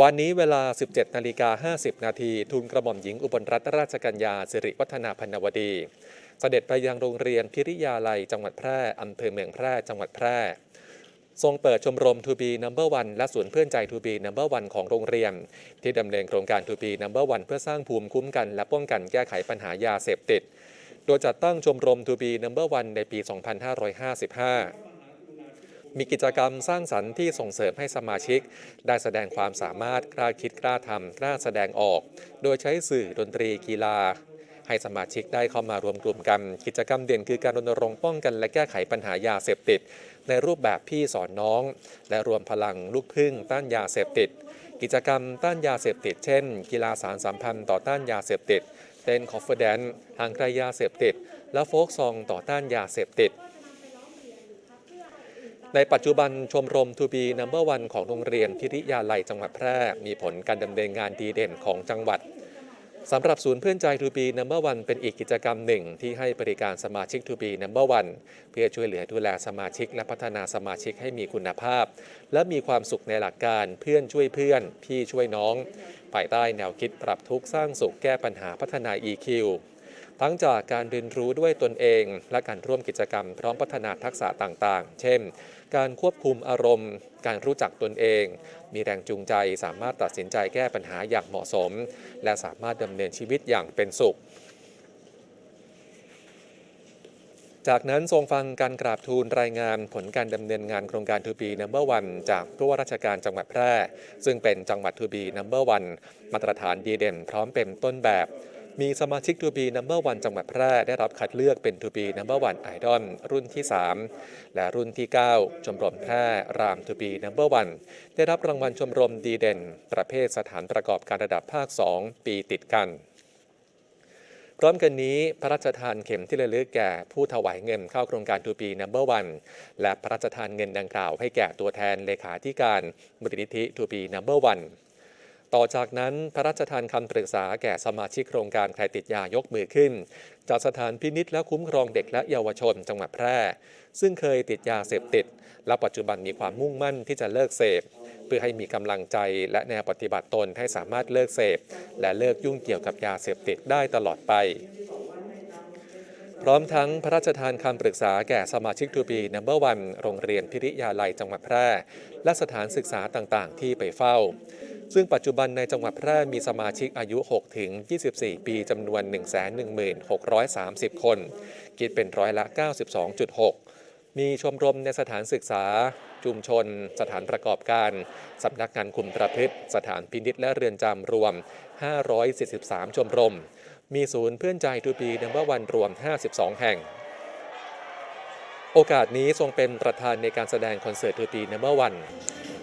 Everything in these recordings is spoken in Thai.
วันนี้เวลา 17นาฬิกา50 นาทีทุนกระหม่อมหญิงอุบลรัตนราชกัญญาสิริวัฒนาพันวดี เสด็จไปยังโรงเรียนพิริยาลัย จังหวัดแพร่อำเภอเมืองแพร่จังหวัดแพร่ ทรงเปิดชมรม To be Number One และศูนย์เพื่อนใจ To be Number One ของโรงเรียน ที่ดำเนินโครงการ To be Number One เพื่อสร้างภูมิคุ้มกัน และป้องกันแก้ไขปัญหายาเสพติด โดยจัดตั้งชมรม To be Number One ในปี 2555 มีกิจกรรมสร้างสรรค์ที่ส่งเสริมให้สมาชิก ได้แสดงความสามารถกล้าคิดกล้าทำกล้าแสดงออก โดยใช้สื่อดนตรีกีฬา ให้สมาชิกได้เข้ามารวมกลุ่มกัน กิจกรรมเด่นคือการรณรงค์ป้องกันและแก้ไขปัญหายาเสพติด ในรูปแบบพี่สอนน้อง และรวมพลังลูกพึ่งต้านยาเสพติด กิจกรรมต้านยาเสพติด เช่น กีฬาสารสัมพันธ์ต่อต้านยาเสพติดเต้นคอฟเฟอร์แดนห่างไกลยาเสพติด และโฟกซองต่อต้านยาเสพติด ในปัจจุบันชมรม To be Number One ของโรงเรียนพิริยาลัยจังหวัดแพร่ มีผลการดำเนินงานดีเด่นของจังหวัดสำหรับศูนย์เพื่อนใจ To be Number One เป็นอีกกิจกรรมหนึ่ง ที่ให้บริการสมาชิก To be Number One เพื่อช่วยเหลือดูแลสมาชิกและพัฒนาสมาชิกให้มีคุณภาพ และมีความสุขในหลักการเพื่อนช่วยเพื่อน พี่ช่วยน้อง ภายใต้แนวคิดปรับทุกข์สร้างสุขแก้ปัญหาพัฒนา EQ ทั้งจากการเรียนรู้ด้วยตนเอง และการร่วมกิจกรรม พร้อมพัฒนาทักษะต่างๆ เช่น การควบคุมอารมณ์ การรู้จักตนเอง มีแรงจูงใจสามารถตัดสินใจแก้ปัญหาอย่างเหมาะสม และสามารถดำเนินชีวิตอย่างเป็นสุขจากนั้นทรงฟังการกราบทูลรายงานผลการดำเนินงานโครงการ To be Number One จากผู้ว่าราชการจังหวัดแพร่ ซึ่งเป็นจังหวัด To be Number One มาตรฐานดีเด่นพร้อมเป็นต้นแบบ มีสมาชิก To be Number One จังหวัดแพร่ได้รับคัดเลือกเป็น To be Number One Idol รุ่นที่ 3 และรุ่นที่ 9 ชมรมแพร่ราม To be Number One ได้รับรางวัลชมรมดีเด่น ประเภทสถานประกอบการระดับภาค 2 ปีติดกันพร้อมกันนี้พระราชทานเข็มที่ระลึกแก่ผู้ถวายเงินเข้าโครงการ To be Number One และพระราชทานเงินดังกล่าวให้แก่ตัวแทนเลขาธิการมูลนิธิ To be Number One ต่อจากนั้นพระราชทานคำปรึกษาแก่สมาชิกโครงการใครติดยายกมือขึ้น จากสถานพินิษและคุ้มครองเด็กและเยาวชนจังหวัดแพร่ ซึ่งเคยติดยาเสพติด และปัจจุบันมีความมุ่งมั่นที่จะเลิกเสพ เพื่อให้มีกำลังใจและแนวปฏิบัติตนให้สามารถเลิกเสพ และเลิกยุ่งเกี่ยวกับยาเสพติดได้ตลอดไปพร้อมทั้งพระราชทานคำปรึกษาแก่สมาชิกทูบีนัมเบอร์วันโรงเรียนพิริยาลัยจังหวัดแพร่ และสถานศึกษาต่างๆ ที่ไปเฝ้า ซึ่งปัจจุบันในจังหวัดแพร่มีสมาชิกอายุ 6 ถึง 24 ปีจำนวน 11630 คน คิดเป็นร้อยละ 92.6 มีชมรมในสถานศึกษา ชุมชน สถานประกอบการ สำนักงานคุมประพฤติ สถานพินิษและเรือนจำรวม 543 ชมรม มีศูนย์เพื่อนใจทูปีนัมเบอร์วันรวม 52 แห่งโอกาสนี้ทรงเป็นประธานในการแสดงคอนเสิร์ตทูปีนัมเบอร์วัน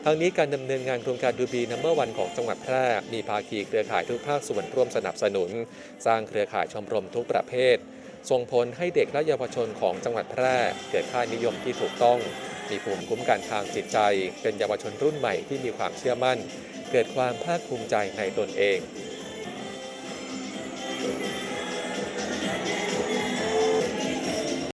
ทั้งนี้การดำเนินงานโครงการดูบีนัมเบอร์วันของจังหวัดแพร่มีภาคีเครือข่ายทุกภาคส่วนร่วมสนับสนุน สร้างเครือข่ายชมรมทุกประเภท ส่งผลให้เด็กและเยาวชนของจังหวัดแพร่เกิดค่านิยมที่ถูกต้อง มีภูมิคุ้มกันทางจิตใจ เป็นเยาวชนรุ่นใหม่ที่มีความเชื่อมั่น เกิดความภาคภูมิใจในตนเอง